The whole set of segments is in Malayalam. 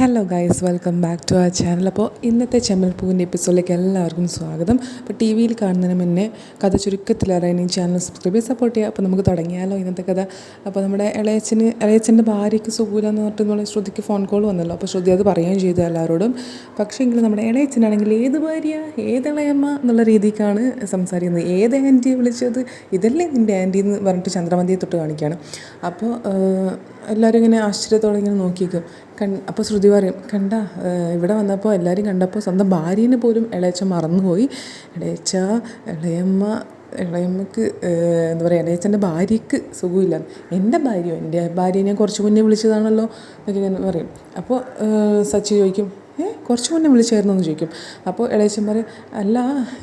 Hello guys welcome back to our channel അപ്പോൾ ഇന്നത്തെ ചെമ്മൽപ്പൂവിന്റെ എപ്പിസോഡിലേക്ക് എല്ലാവർക്കും സ്വാഗതം. അപ്പോൾ ടി വിയിൽ കാണുന്നതിന് മുന്നേ കഥ ചുരുക്കത്തിൽ അറിയാൻ ഈ ചാനൽ സബ്സ്ക്രൈബ് ചെയ്ത് സപ്പോർട്ട് ചെയ്യുക. അപ്പോൾ നമുക്ക് തുടങ്ങിയാലോ ഇന്നത്തെ കഥ. അപ്പോൾ നമ്മുടെ ഇളയച്ചന് ഇളയച്ചന്റെ ഭാര്യയ്ക്ക് സുഖമില്ല എന്ന് പറഞ്ഞിട്ട് നമ്മൾ ശ്രുതിക്ക് ഫോൺ കോൾ വന്നല്ലോ. അപ്പോൾ ശ്രുതി അത് പറയുകയും ചെയ്തു എല്ലാവരോടും. പക്ഷേ എങ്കിൽ നമ്മുടെ ഇളയച്ചനാണെങ്കിൽ ഏത് ഭാര്യ ഏത് ഇളയമ്മ എന്നുള്ള രീതിക്കാണ് സംസാരിക്കുന്നത്. ഏത് ആന്റിയെ വിളിച്ചത്? ഇതല്ലേ നിന്റെ ആന്റി എന്ന് പറഞ്ഞിട്ട് ചന്ദ്രമതിയെ തൊട്ട് കാണിക്കുകയാണ്. അപ്പോൾ എല്ലാവരും ഇങ്ങനെ ആശ്ചര്യത്തോടെ ഇങ്ങനെ നോക്കിയിരിക്കും കൺ അപ്പോൾ ശ്രുതി പറയും കണ്ട ഇവിടെ വന്നപ്പോൾ എല്ലാവരും കണ്ടപ്പോൾ സ്വന്തം ഭാര്യന് പോലും ഇളയച്ച മറന്നുപോയി. ഇളയച്ച ഇളയമ്മ ഇളയമ്മക്ക് എന്താ പറയുക ഇളയച്ചന്റെ ഭാര്യയ്ക്ക് സുഖമില്ല. എന്റെ ഭാര്യയോ? എന്റെ ഭാര്യനെ കുറച്ച് മുന്നേ വിളിച്ചതാണല്ലോ? എന്നൊക്കെ ഞാൻ പറയും. അപ്പോൾ സച്ചി ചോദിക്കും കുറച്ച് മുന്നേ വിളിച്ചായിരുന്നു എന്ന് ചോദിക്കും. അപ്പോൾ ഇളയച്ചൻ പറയും അല്ല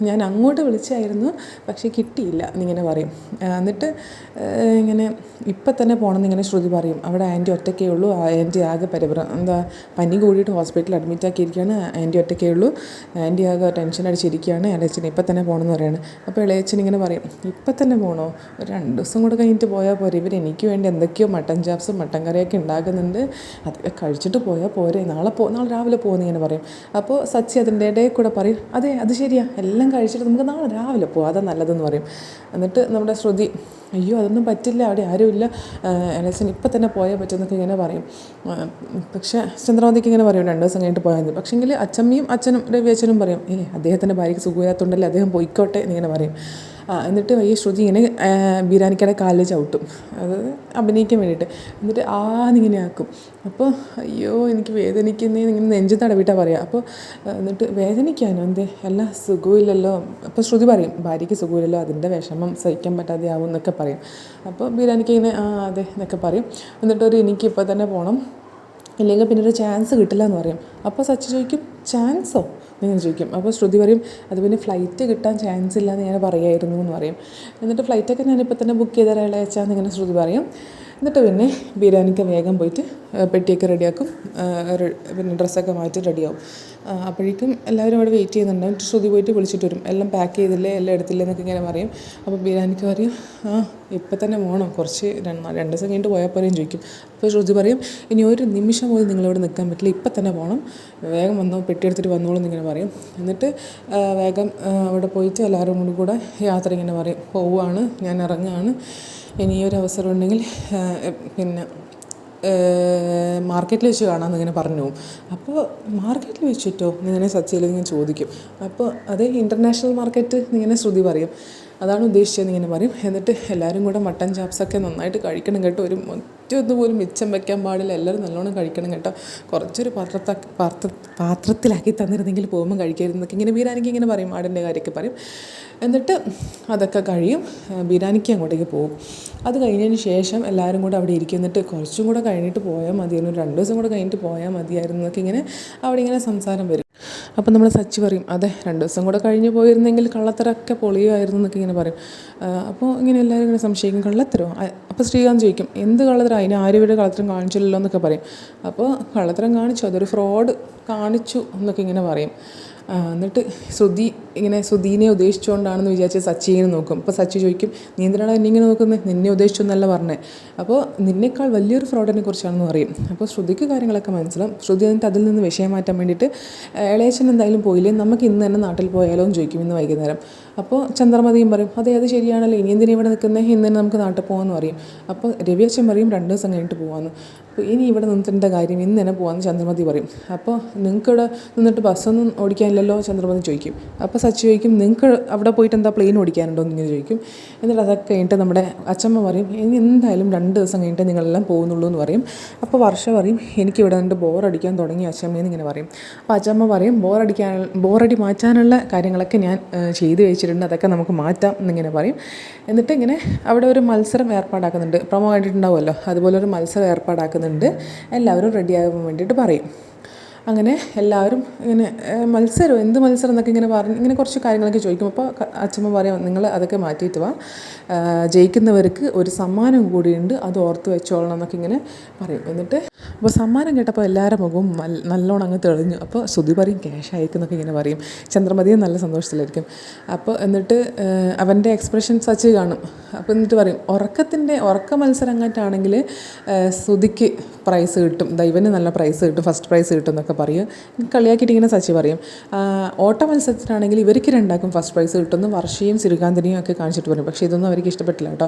ഞാൻ അങ്ങോട്ട് വിളിച്ചായിരുന്നു പക്ഷേ കിട്ടിയില്ല എന്നിങ്ങനെ പറയും. എന്നിട്ട് ഇങ്ങനെ ഇപ്പം തന്നെ പോകണമെന്ന് ഇങ്ങനെ ശ്രുതി പറയും. അവിടെ ആന്റി ഒറ്റക്കേ ഉള്ളൂ ആന്റി ആകെ പരിഭ്രം എന്താ പനി കൂടിയിട്ട് ഹോസ്പിറ്റലിൽ അഡ്മിറ്റ് ആക്കിയിരിക്കുകയാണ് ആന്റി ഒറ്റക്കേ ഉള്ളൂ ആന്റി ആകെ ടെൻഷൻ അടിച്ചിരിക്കുകയാണ് ഇളയച്ചൻ ഇപ്പം തന്നെ പോകണമെന്ന് പറയുകയാണ് അപ്പോൾ ഇളയച്ചൻ ഇങ്ങനെ പറയും ഇപ്പം തന്നെ പോകണോ ഒരു രണ്ട് ദിവസം കൂടെ കഴിഞ്ഞിട്ട് പോയാൽ പോരെ ഇവർ എനിക്ക് വേണ്ടി എന്തൊക്കെയോ മട്ടൻ ചാപ്സും മട്ടൻ കറിയൊക്കെ ഉണ്ടാക്കുന്നുണ്ട് അതൊക്കെ കഴിച്ചിട്ട് പോയാൽ പോരെ നാളെ പോ നാളെ രാവിലെ പോകുമെന്ന് ഇങ്ങനെ പറയും. അപ്പോൾ സച്ചി അതിന്റെ ഇടയിൽ കൂടെ പറയും അതെ അത് ശരിയാ എല്ലാം കഴിച്ചിട്ട് നമുക്ക് നാളെ രാവിലെ പോകാം അതാ നല്ലതെന്ന് പറയും. എന്നിട്ട് നമ്മുടെ ശ്രുതി അയ്യോ അതൊന്നും പറ്റില്ല അവിടെ ആരുമില്ല എലക്ഷൻ ഇപ്പം തന്നെ പോയാൽ പറ്റുമെന്നൊക്കെ ഇങ്ങനെ പറയും. പക്ഷേ ചന്ദ്രമതിക്ക് ഇങ്ങനെ പറയും രണ്ട് ദിവസം കഴിഞ്ഞിട്ട് പോയാൽ മതി. പക്ഷേങ്കിൽ അച്ഛമ്മയും അച്ഛനും രവി അച്ഛനും പറയും ഏ അദ്ദേഹത്തിന്റെ ഭാര്യയ്ക്ക് സുഖമില്ലാത്തതുകൊണ്ടല്ലേ അദ്ദേഹം പോയിക്കോട്ടെ? എന്നിങ്ങനെ പറയും. എന്നിട്ട് ഈ ശ്രുതി ഇങ്ങനെ ബീരാനിക്കയുടെ കാലിൽ ചവിട്ടും. അത് അഭിനയിക്കാൻ വേണ്ടിയിട്ട്. എന്നിട്ട് ആന്നിങ്ങനെ ആക്കും. അപ്പോൾ അയ്യോ എനിക്ക് വേദനിക്കുന്നേ ഇങ്ങനെ നെഞ്ച് തടവിട്ടാണ് പറയുക അപ്പോൾ എന്നിട്ട് വേദനിക്കാനോ? എന്തേ? അല്ല സുഖമില്ലല്ലോ. അപ്പോൾ ശ്രുതി പറയും ഭാര്യയ്ക്ക് സുഖമില്ലല്ലോ അതിന്റെ വിഷമം സഹിക്കാൻ പറ്റാതെ ആവും എന്നൊക്കെ പറയും. അപ്പോൾ ബിരിയാണിക്ക് ഇങ്ങനെ ആ അതെ എന്നൊക്കെ പറയും. എന്നിട്ട് ഒരു എനിക്ക് ഇപ്പോൾ തന്നെ പോകണം ഇല്ലെങ്കിൽ പിന്നെ ഒരു ചാൻസ് കിട്ടില്ല എന്ന് പറയും. അപ്പോൾ സച്ചി ചോദിക്കും ചാൻസോ എന്നിങ്ങനെ ചോദിക്കും. അപ്പോൾ ശ്രുതി പറയും അത് പിന്നെ ഫ്ലൈറ്റ് കിട്ടാൻ ചാൻസ് ഇല്ല എന്ന് ഞാൻ പറയായിരുന്നു എന്ന് പറയും. എന്നിട്ട് ഫ്ലൈറ്റൊക്കെ ഞാനിപ്പോൾ തന്നെ ബുക്ക് ചെയ്ത അയച്ചാന്ന് ഇങ്ങനെ ശ്രുതി പറയും. എന്നിട്ട് പിന്നെ ബിരിയാണിക്ക് വേഗം പോയിട്ട് പെട്ടിയൊക്കെ റെഡിയാക്കും. പിന്നെ ഡ്രസ്സൊക്കെ മാറ്റി റെഡിയാവും. അപ്പോഴേക്കും എല്ലാവരും അവിടെ വെയിറ്റ് ചെയ്യുന്നുണ്ടാവും ശ്രുതി പോയിട്ട് വിളിച്ചിട്ട് വരും. എല്ലാം പാക്ക് ചെയ്തില്ലേ എല്ലാം എടുത്തില്ലേ എന്നൊക്കെ ഇങ്ങനെ പറയും. അപ്പോൾ ബിരിയാണിക്ക് പറയും ആ ഇപ്പം തന്നെ പോകണം കുറച്ച് രണ്ട് രണ്ട് ദിവസം കഴിഞ്ഞിട്ട് പോയാൽ പോലെയും ചോദിക്കും. അപ്പോൾ ശ്രുതി പറയും ഇനി ഒരു നിമിഷം പോലും നിങ്ങളിവിടെ നിൽക്കാൻ പറ്റില്ല. ഇപ്പം തന്നെ പോകണം വേഗം വന്നോ പെട്ടി എടുത്തിട്ട് വന്നോളൂ എന്നിങ്ങനെ പറയും. എന്നിട്ട് വേഗം അവിടെ പോയിട്ട് എല്ലാവരും കൂടെ യാത്ര ഇങ്ങനെ പറയും. പോവുകയാണ് ഞാൻ ഇറങ്ങുകയാണ് ഇനിയൊരു അവസരം ഉണ്ടെങ്കിൽ പിന്നെ മാർക്കറ്റിൽ വെച്ച് കാണാമെന്ന് ഇങ്ങനെ പറഞ്ഞു. അപ്പോൾ മാർക്കറ്റിൽ വെച്ചിട്ടോ? എന്നിങ്ങനെ സച്ചിയിൽ ഇങ്ങനെ ചോദിക്കും. അപ്പോൾ അത് ഇന്റർനാഷണൽ മാർക്കറ്റ് എന്നിങ്ങനെ ശ്രുതി പറയും. അതാണ് ഉദ്ദേശിച്ചതെന്ന് ഇങ്ങനെ പറയും. എന്നിട്ട് എല്ലാവരും കൂടെ മട്ടൻ ചാപ്സൊക്കെ നന്നായിട്ട് കഴിക്കണം കേട്ടോ. ഒരു ഒറ്റയൊന്നും പോലും മിച്ചം വെക്കാൻ പാടില്ല. എല്ലാവരും നല്ലോണം കഴിക്കണം കേട്ടോ. കുറച്ചൊരു പാത്രത്ത പാത്ര പാത്രത്തിലാക്കി തന്നിരുന്നെങ്കിൽ പോകുമ്പോൾ കഴിക്കരുതെന്നൊക്കെ ഇങ്ങനെ ബീരാനിക്ക് ഇങ്ങനെ പറയും. ആടിന്റെ കാര്യമൊക്കെ പറയും. എന്നിട്ട് അതൊക്കെ കഴിയും. ബീരാനിക്ക് അങ്ങോട്ടേക്ക് പോകും. അത് കഴിഞ്ഞതിന് ശേഷം എല്ലാവരും കൂടെ അവിടെ ഇരിക്കുന്നിട്ട് കുറച്ചും കൂടെ കഴിഞ്ഞിട്ട് പോയാൽ മതിയായിരുന്നു. രണ്ട് ദിവസം കൂടെ കഴിഞ്ഞിട്ട് പോയാൽ മതിയായിരുന്നു എന്നൊക്കെ ഇങ്ങനെ അവിടെ ഇങ്ങനെ സംസാരം വരും. അപ്പം നമ്മൾ സച്ചി പറയും അതെ രണ്ട് ദിവസം കൂടെ കഴിഞ്ഞ് പോയിരുന്നെങ്കിൽ കള്ളത്തരമൊക്കെ പൊളിയുമായിരുന്നു എന്നൊക്കെ ഇങ്ങനെ പറയും. അപ്പോൾ ഇങ്ങനെ എല്ലാവരും ഇങ്ങനെ സംശയിക്കും കള്ളത്തരോ? അപ്പോൾ ശ്രീകാന്ത് ചോദിക്കും എന്ത് കള്ളത്തരം? അതിന് ആരും ഇവിടെ കള്ളത്തരം കാണിച്ചില്ലല്ലോ എന്നൊക്കെ പറയും. അപ്പോൾ കള്ളത്തരം കാണിച്ചു അതൊരു ഫ്രോഡ് കാണിച്ചു എന്നൊക്കെ ഇങ്ങനെ പറയും. എന്നിട്ട് ശ്രുതി ഇങ്ങനെ ശ്രുതിനെ ഉദ്ദേശിച്ചുകൊണ്ടാണെന്ന് വിചാരിച്ച് സച്ചിനെ നോക്കും. അപ്പോൾ സച്ചി ചോദിക്കും നീ എന്തിനാണ് എന്നെ ഇങ്ങനെ നോക്കുന്നത് നിന്നെ ഉദ്ദേശിച്ചൊന്നല്ല പറഞ്ഞത് അപ്പോൾ നിന്നേക്കാൾ വലിയൊരു ഫ്രോഡിനെ കുറിച്ചാണെന്ന് പറയും. അപ്പോൾ ശ്രുതിക്ക് കാര്യങ്ങളൊക്കെ മനസ്സിലാവും. ശ്രുതി എന്നിട്ട് അതിൽ നിന്ന് വിഷയം മാറ്റാൻ വേണ്ടിയിട്ട് ഇളയച്ചൻ എന്തായാലും പോയില്ലേ? നമുക്ക് ഇന്ന് തന്നെ നാട്ടിൽ പോയാലോ? എന്ന് ചോദിക്കും ഇന്ന് വൈകുന്നേരം. അപ്പോൾ ചന്ദ്രമതിയും പറയും അതെ അത് ശരിയാണല്ലോ? ഇനി എന്തിനാണ് ഇവിടെ നിൽക്കുന്നത് ഇന്ന് തന്നെ നമുക്ക് നാട്ടിൽ പോകാമെന്ന് പറയും. അപ്പോൾ രവിയച്ചൻ പറയും രണ്ട് ദിവസം കഴിഞ്ഞിട്ട് പോകാമെന്ന് ഇനി ഇവിടെ നിന്നിട്ടേണ്ട കാര്യം ഇന്ന് തന്നെ പോകാമെന്ന് ചന്ദ്രമതി പറയും. അപ്പോൾ നിങ്ങൾക്ക് ഇവിടെ നിന്നിട്ട് ബസ്സൊന്നും ഓടിക്കാനില്ലല്ലോ? ചന്ദ്രമതി ചോദിക്കും. അപ്പോൾ സച്ചി ചോദിക്കും നിങ്ങൾക്ക് അവിടെ പോയിട്ട് എന്താ പ്ലെയിൻ ഓടിക്കാനുണ്ടോ? എന്ന് ഇങ്ങനെ ചോദിക്കും. എന്നിട്ട് അതൊക്കെ കഴിഞ്ഞിട്ട് നമ്മുടെ അച്ഛമ്മ പറയും ഇനി എന്തായാലും രണ്ട് ദിവസം കഴിഞ്ഞിട്ട് നിങ്ങളെല്ലാം പോകുന്നുള്ളൂ എന്ന് പറയും. അപ്പോൾ വർഷ പറയും എനിക്ക് ഇവിടെ നിന്നിട്ട് ബോറടിക്കാൻ തുടങ്ങി അച്ഛമ്മയെന്ന് ഇങ്ങനെ പറയും. അപ്പോൾ അച്ഛമ്മ പറയും ബോറടിക്കാൻ ബോറടി മാറ്റാനുള്ള കാര്യങ്ങളൊക്കെ ഞാൻ ചെയ്തു വെച്ചിട്ടുണ്ട്. അതൊക്കെ നമുക്ക് മാറ്റാം എന്നിങ്ങനെ പറയും. എന്നിട്ട് ഇങ്ങനെ അവിടെ ഒരു മത്സരം ഏർപ്പാടാക്കുന്നുണ്ട്. പ്രൊമോ കണ്ടിട്ടുണ്ടാവുമല്ലോ. അതുപോലെ ഒരു മത്സരം ഏർപ്പാടാക്കുന്നുണ്ട്. എല്ലാവരും റെഡിയാകാൻ വേണ്ടിയിട്ട് പറയും. അങ്ങനെ എല്ലാവരും ഇങ്ങനെ മത്സരം എന്ത് മത്സരം എന്നൊക്കെ ഇങ്ങനെ പറഞ്ഞ് ഇങ്ങനെ കുറച്ച് കാര്യങ്ങളൊക്കെ ചോദിക്കും. അപ്പോൾ അച്ഛമ്മ പറയാം നിങ്ങൾ അതൊക്കെ മാറ്റിയിട്ട് വാ. ജയിക്കുന്നവർക്ക് ഒരു സമ്മാനം കൂടിയുണ്ട് അത് ഓർത്ത് വെച്ചോളണം എന്നൊക്കെ ഇങ്ങനെ പറയും. എന്നിട്ട് അപ്പോൾ സമ്മാനം കേട്ടപ്പോൾ എല്ലാവരുടെ മുഖവും നല്ലോണം അങ്ങ് തെളിഞ്ഞു. അപ്പോൾ ശ്രുതി പറയും ക്യാഷ് അയക്കുന്നൊക്കെ ഇങ്ങനെ പറയും. ചന്ദ്രമതിയും നല്ല സന്തോഷത്തിലായിരിക്കും. അപ്പോൾ എന്നിട്ട് അവന്റെ എക്സ്പ്രഷൻ സച്ച് കാണും. അപ്പോൾ എന്നിട്ട് പറയും ഉറക്കത്തിന്റെ ഉറക്ക മത്സരം അങ്ങോട്ടാണെങ്കിൽ ശ്രുതിക്ക് പ്രൈസ് കിട്ടും. ദൈവന് നല്ല പ്രൈസ് കിട്ടും. ഫസ്റ്റ് പ്രൈസ് കിട്ടും എന്നൊക്കെ പറയും. കളിയാക്കിയിട്ട് ഇങ്ങനെ സച്ചി പറയും. ഓട്ട മത്സരത്തിനാണെങ്കിൽ ഇവർക്ക് രണ്ടാക്കും ഫസ്റ്റ് പ്രൈസ് കിട്ടുമെന്ന് വർഷയും ശ്രീകാന്തിനെയും ഒക്കെ കാണിച്ചിട്ട് പറയും പക്ഷേ ഇതൊന്നും അവർക്ക് ഇഷ്ടപ്പെട്ടില്ല കേട്ടോ.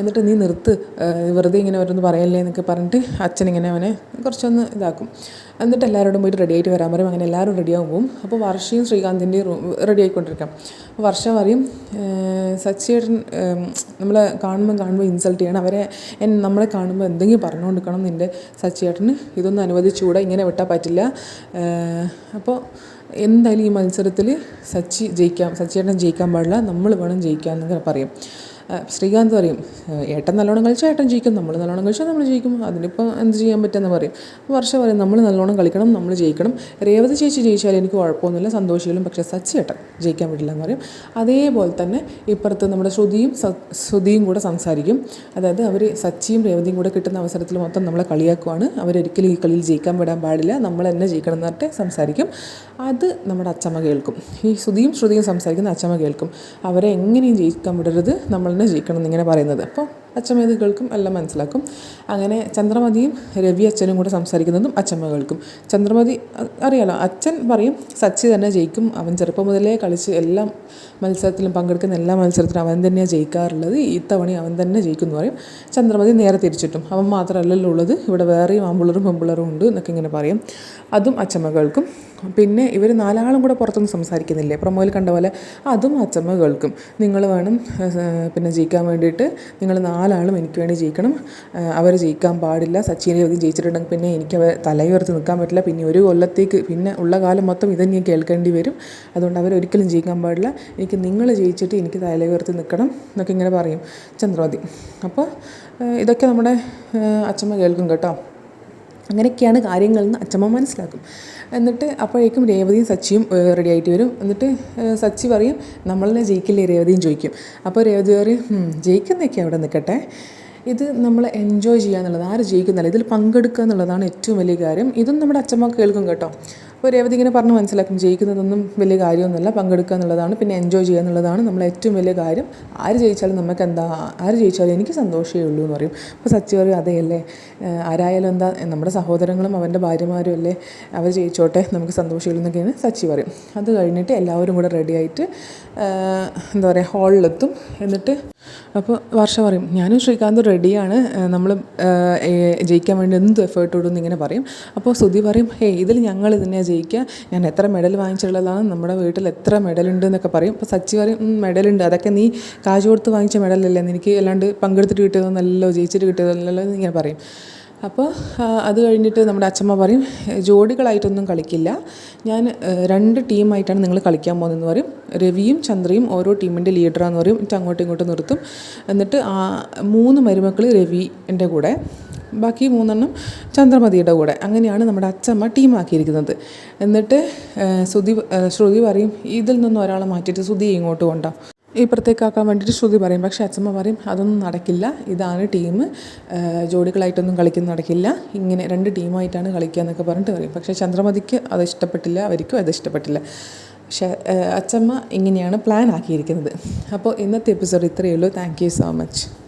എന്നിട്ട് നീ നിർത്ത്. വെറുതെ ഇങ്ങനെ ഓരോന്ന് പറയല്ലേ എന്നൊക്കെ പറഞ്ഞിട്ട് അച്ഛൻ ഇങ്ങനെ അവനെ കുറച്ചൊന്ന് ഇതാക്കും. എന്നിട്ട് എല്ലാവരോടും പോയിട്ട് റെഡി ആയിട്ട് വരാൻ പറയും. അങ്ങനെ എല്ലാവരും റെഡി ആകുമ്പോൾ അപ്പോൾ വർഷയും ശ്രീകാന്തിന്റെയും റെഡി ആയിക്കൊണ്ടിരിക്കാം. വർഷ പറയും സച്ചിയേട്ടൻ നമ്മളെ കാണുമ്പോൾ കാണുമ്പോൾ ഇൻസൾട്ട് ചെയ്യണം. അവരെ നമ്മളെ കാണുമ്പോൾ എന്തെങ്കിലും പറഞ്ഞുകൊണ്ടിരിക്കണം നിന്റെ സച്ചിയേട്ടന് ഇതൊന്നും അനുവദിച്ചുകൂടാ ഇങ്ങനെ വിട്ടാൽ പറ്റില്ല. അപ്പോൾ എന്തായാലും ഈ മത്സരത്തിൽ സച്ചി ജയിക്കാം സച്ചിയേട്ടൻ ജയിക്കാൻ പാടില്ല നമ്മൾ വേണം ജയിക്കാൻ പറയും. ശ്രീകാന്ത് പറയും "ഏ, ഏട്ടൻ നല്ലോണം കളിച്ചാൽ ഏട്ടൻ ജയിക്കും നമ്മൾ നല്ലോണം കളിച്ചാൽ നമ്മൾ ജയിക്കും അതിനിപ്പോൾ എന്ത് ചെയ്യാൻ പറ്റുമെന്ന് പറയും. വർഷം പറയും നമ്മൾ നല്ലോണം കളിക്കണം നമ്മൾ ജയിക്കണം. രേവതി ചേച്ചി ജയിച്ചാൽ എനിക്ക് കുഴപ്പമൊന്നുമില്ല സന്തോഷികളും പക്ഷേ സച്ചി ഏട്ടൻ ജയിക്കാൻ പറ്റില്ല എന്ന് പറയും. അതേപോലെ തന്നെ ഇപ്പുറത്ത് നമ്മുടെ ശ്രുതിയും ശ്രുതിയും കൂടെ സംസാരിക്കും. അതായത് അവർ സച്ചിയും രേവതിയും കൂടെ കിട്ടുന്ന അവസരത്തിൽ മൊത്തം നമ്മളെ കളിയാക്കുവാണ്. അവരൊരിക്കലും ഈ കളിയിൽ ജയിക്കാൻ വിടാൻ പാടില്ല നമ്മൾ തന്നെ ജയിക്കണം എന്നിട്ട് സംസാരിക്കും. അത് നമ്മുടെ അച്ചമ്മ കേൾക്കും. ഈ ശ്രുതിയും ശ്രുതിയും സംസാരിക്കുന്ന അച്ചമ്മ കേൾക്കും. അവരെ എങ്ങനെയും ജയിക്കാൻ വിടരുത് തന്നെ ജയിക്കണം എന്നിങ്ങനെ പറയുന്നത്. അപ്പോൾ കേൾക്കും എല്ലാം മനസ്സിലാക്കും. അങ്ങനെ ചന്ദ്രമതിയും രവി അച്ഛനും കൂടെ സംസാരിക്കുന്നതും അച്ചമ്മ കേൾക്കും ചന്ദ്രമതി അറിയാലോ അച്ഛൻ പറയും സച്ചി തന്നെ ജയിക്കും. അവൻ ചെറുപ്പം മുതലേ കളിച്ച് എല്ലാ മത്സരത്തിലും പങ്കെടുക്കുന്ന എല്ലാ മത്സരത്തിലും അവൻ തന്നെയാണ് ജയിക്കാറുള്ളത്. ഇത്തവണ അവൻ തന്നെ ജയിക്കും എന്ന് പറയും. ചന്ദ്രമതി നേരെ തിരിച്ചിട്ടും അവൻ മാത്രമല്ലല്ലോ ഉള്ളത്. ഇവിടെ വേറെയും ആമ്പിളറും പെമ്പിളറും ഉണ്ട് എന്നൊക്കെ ഇങ്ങനെ പറയും. അതും അച്ചമ്മ കേൾക്കും പിന്നെ ഇവർ നാലാളും കൂടെ പുറത്തൊന്നും സംസാരിക്കുന്നില്ലേ? പ്രൊമോയിൽ കണ്ട പോലെ അതും അച്ചമ്മ കേൾക്കും നിങ്ങൾ വേണം പിന്നെ ജയിക്കാൻ വേണ്ടിയിട്ട് നിങ്ങൾ നാലാളും എനിക്ക് വേണ്ടി ജയിക്കണം. അവർ ജയിക്കാൻ പാടില്ല. സച്ചിനെ ഒതും ജയിച്ചിട്ടുണ്ടെങ്കിൽ പിന്നെ എനിക്ക് അവർ തലയുയർത്തി നിൽക്കാൻ പറ്റില്ല. പിന്നെ ഒരു കൊല്ലത്തേക്ക് പിന്നെ ഉള്ള കാലം മൊത്തം ഇതന്നെ കേൾക്കേണ്ടി വരും. അതുകൊണ്ട് അവരൊരിക്കലും ജയിക്കാൻ പാടില്ല. എനിക്ക് നിങ്ങൾ ജയിച്ചിട്ട് എനിക്ക് തലയുയർത്തി നിൽക്കണം എന്നൊക്കെ ഇങ്ങനെ പറയും ചന്ദ്രമതി അപ്പോൾ ഇതൊക്കെ നമ്മുടെ അച്ഛമ്മ കേൾക്കും കേട്ടോ. അങ്ങനെയൊക്കെയാണ് കാര്യങ്ങളെന്ന് അച്ചമ്മ മനസ്സിലാക്കും. എന്നിട്ട് അപ്പോഴേക്കും രേവതിയും സച്ചിയും റെഡി ആയിട്ട് വരും. എന്നിട്ട് സച്ചി പറയും നമ്മളെ ജയിക്കില്ലേ? രേവതിയും ചോദിക്കും. അപ്പോൾ രേവതി പറയും ജയിക്കുന്നൊക്കെ അവിടെ നിൽക്കട്ടെ. ഇത് നമ്മൾ എൻജോയ് ചെയ്യുക എന്നുള്ളത് ആര് ജയിക്കുന്നില്ല ഇതിൽ പങ്കെടുക്കുക എന്നുള്ളതാണ് ഏറ്റവും വലിയ കാര്യം. ഇതും നമ്മുടെ അച്ഛമ്മ കേൾക്കും കേട്ടോ. അപ്പോൾ രേവതി ഇങ്ങനെ പറഞ്ഞ് മനസ്സിലാക്കും ജയിക്കുന്നതൊന്നും വലിയ കാര്യമൊന്നുമല്ല പങ്കെടുക്കുക എന്നുള്ളതാണ് പിന്നെ എൻജോയ് ചെയ്യുക എന്നുള്ളതാണ് നമ്മളെ ഏറ്റവും വലിയ കാര്യം. ആര് ജയിച്ചാലും നമുക്ക് എന്താ ആര് ജയിച്ചാലും എനിക്ക് സന്തോഷമേ ഉള്ളൂ എന്ന് പറയും. അപ്പോൾ സച്ചി പറയും അതെയല്ലേ ആരായാലും എന്താ നമ്മുടെ സഹോദരങ്ങളും അവന്റെ ഭാര്യമാരും അല്ലേ അവർ ജയിച്ചോട്ടെ നമുക്ക് സന്തോഷമുള്ളൂ എന്നൊക്കെയാണ് സച്ചി പറയും. അത് കഴിഞ്ഞിട്ട് എല്ലാവരും കൂടെ റെഡിയായിട്ട് എന്താ പറയുക ഹാളിലെത്തും എന്നിട്ട് അപ്പോൾ വർഷ പറയും ഞാനും ശ്രീകാന്ത് റെഡിയാണ് നമ്മൾ ജയിക്കാൻ വേണ്ടി എന്ത് എഫേർട്ട് ഇടും എന്നിങ്ങനെ പറയും. അപ്പോൾ സുധി പറയും ഹേ ഇതിൽ ഞങ്ങൾ തന്നെയാണ് ജയിക്കുക ഞാൻ എത്ര മെഡൽ വാങ്ങിച്ചിട്ടുള്ളതാണ്. നമ്മുടെ വീട്ടിൽ എത്ര മെഡലുണ്ട് എന്നൊക്കെ പറയും. അപ്പോൾ സച്ചി പറയും മെഡൽ മെഡലുണ്ട് അതൊക്കെ നീ കാശ് കൊടുത്ത് വാങ്ങിച്ച മെഡലല്ലേ എനിക്ക് അല്ലാണ്ട് പങ്കെടുത്തിട്ട് കിട്ടിയതൊന്നല്ലോ ജയിച്ചിട്ട് കിട്ടിയതല്ലോ എന്നിങ്ങനെ പറയും. അപ്പോൾ അത് കഴിഞ്ഞിട്ട് നമ്മുടെ അച്ഛമ്മ പറയും ജോഡികളായിട്ടൊന്നും കളിക്കില്ല. ഞാൻ രണ്ട് ടീമായിട്ടാണ് നിങ്ങൾ കളിക്കാൻ പോകുന്നതെന്ന് പറയും. രവിയും ചന്ദ്രയും ഓരോ ടീമിന്റെ ലീഡറാന്ന് പറയും. എന്നിട്ട് അങ്ങോട്ടും ഇങ്ങോട്ടും നിർത്തും. എന്നിട്ട് ആ മൂന്ന് മരുമക്കൾ രവിന്റെ കൂടെ ബാക്കി മൂന്നെണ്ണം ചന്ദ്രമതിയുടെ കൂടെ. അങ്ങനെയാണ് നമ്മുടെ അച്ഛമ്മ ടീമാക്കിയിരിക്കുന്നത്. എന്നിട്ട് ശ്രുതി ശ്രുതി പറയും ഇതിൽ നിന്നും ഒരാളെ മാറ്റിയിട്ട് ശ്രുതി ഇങ്ങോട്ട് കൊണ്ടാ. ഇപ്പുറത്തേക്കാക്കാൻ വേണ്ടിയിട്ട് ശ്രുതി പറയും. പക്ഷേ അച്ഛമ്മ പറയും അതൊന്നും നടക്കില്ല. ഇതാണ് ടീം. ജോഡികളായിട്ടൊന്നും കളിക്കുന്ന നടക്കില്ല. ഇങ്ങനെ രണ്ട് ടീമായിട്ടാണ് കളിക്കുക എന്നൊക്കെ പറഞ്ഞിട്ട് പറയും. പക്ഷേ ചന്ദ്രമതിക്ക് അത് ഇഷ്ടപ്പെട്ടില്ല. അവർക്കും അത് ഇഷ്ടപ്പെട്ടില്ല. പക്ഷേ അച്ചമ്മ ഇങ്ങനെയാണ് പ്ലാൻ ആക്കിയിരിക്കുന്നത്. അപ്പോൾ ഇന്നത്തെ എപ്പിസോഡ് ഇത്രയേ ഉള്ളൂ. Thank you so much.